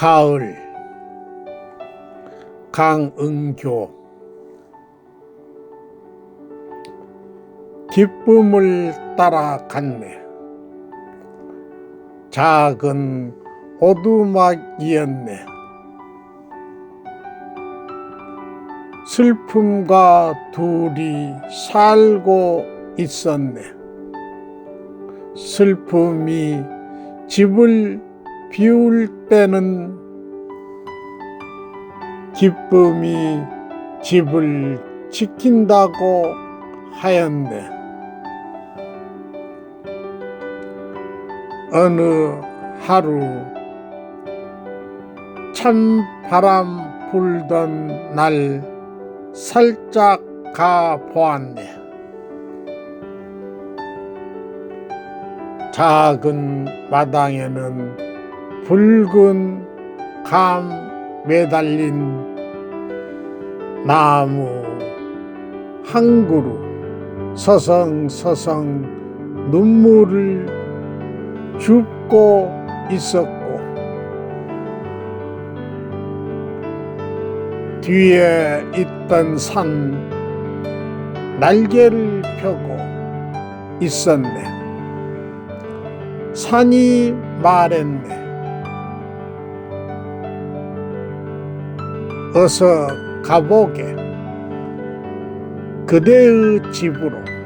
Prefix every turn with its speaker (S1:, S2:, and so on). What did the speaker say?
S1: 가을 강응교 기쁨을 따라갔네. 작은 오두막이었네. 슬픔과 둘이 살고 있었네. 슬픔이 집을 비울 때는 기쁨이 집을 지킨다고 하였네. 어느 하루 찬 바람 불던 날 살짝 가 보았네. 작은 마당에는 붉은 감 매달린 나무 한 그루 서성서성 눈물을 줍고 있었고 뒤에 있던 산 날개를 펴고 있었네. 산이 말했네. 어서 가보게. 그대의 집으로.